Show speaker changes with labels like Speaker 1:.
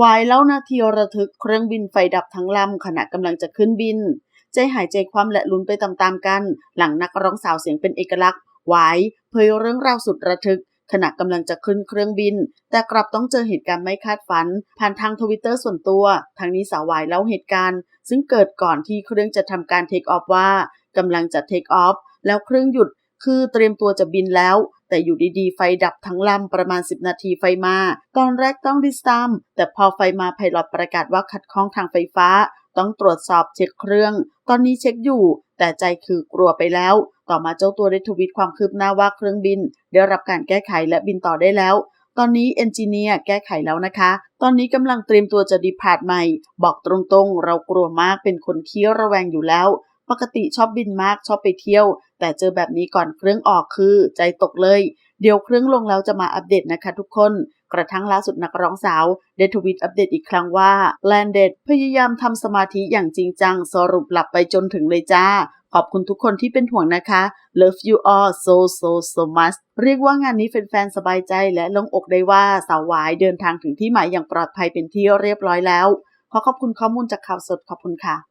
Speaker 1: วายเล่านาทีระทึกเครื่องบินไฟดับทั้งลำขณะกำลังจะขึ้นบิน ใจหายใจความและลุ้นไปตามๆกัน หลังนักร้องสาวเสียงเป็นเอกลักษณ์วายเผยเรื่องราวสุดระทึก ขณะกำลังจะขึ้นเครื่องบิน แต่กลับต้องเจอเหตุการณ์ไม่คาดฝัน ผ่านทางทวิตเตอร์ส่วนตัว ทางนี้สาววายเล่าเหตุการณ์ ซึ่งเกิดก่อนที่เครื่องจะทำการเทคออฟว่ากำลังจะเทคออฟแล้วเครื่องหยุด คือเตรียมตัวจะบินแล้ว แต่อยู่ดีๆ ไฟดับทั้งลำประมาณ 10 นาทีไฟมา ตอนแรกต้องดิสตามแต่พอไฟมาไพลอตประกาศว่าขัดข้องทางไฟฟ้า ต้องตรวจสอบเช็คเครื่อง ตอนนี้เช็คอยู่ แต่ใจคือกลัวไปแล้ว ต่อมาเจ้าตัวได้ทวีตความคืบหน้าว่าเครื่องบิน ได้รับการแก้ไขและบินต่อได้แล้วตอนนี้เอนจิเนียร์แก้ไขแล้วนะคะ ตอนนี้กำลังเตรียมตัวจะดีพาร์ตใหม่ บอกตรงๆ เรากลัวมากเป็นคนขี้ยวระแวงอยู่แล้ว ปกติชอบบินมากชอบไปเที่ยว แต่เจอแบบนี้ก่อนเครื่องออกคือใจตกเลย เดี๋ยวเครื่องลงแล้วจะมาอัปเดตนะคะทุกคน กระทั่งล่าสุดนักร้องสาวได้ทวิตอัปเดตอีกครั้งว่า Landed พยายามทำสมาธิอย่างจริงจัง สรุปหลับไปจนถึงเลยจ้าขอบคุณทุกคนที่เป็นห่วงนะคะ Love you all so so so much เรียกว่างานนี้แฟนๆ สบายใจและลงอกได้ว่าสาววายเดินทางถึงที่หมายอย่างปลอดภัยเป็นที่เรียบร้อยแล้ว ขอขอบคุณข้อมูลจากข่าวสดขอบคุณค่ะ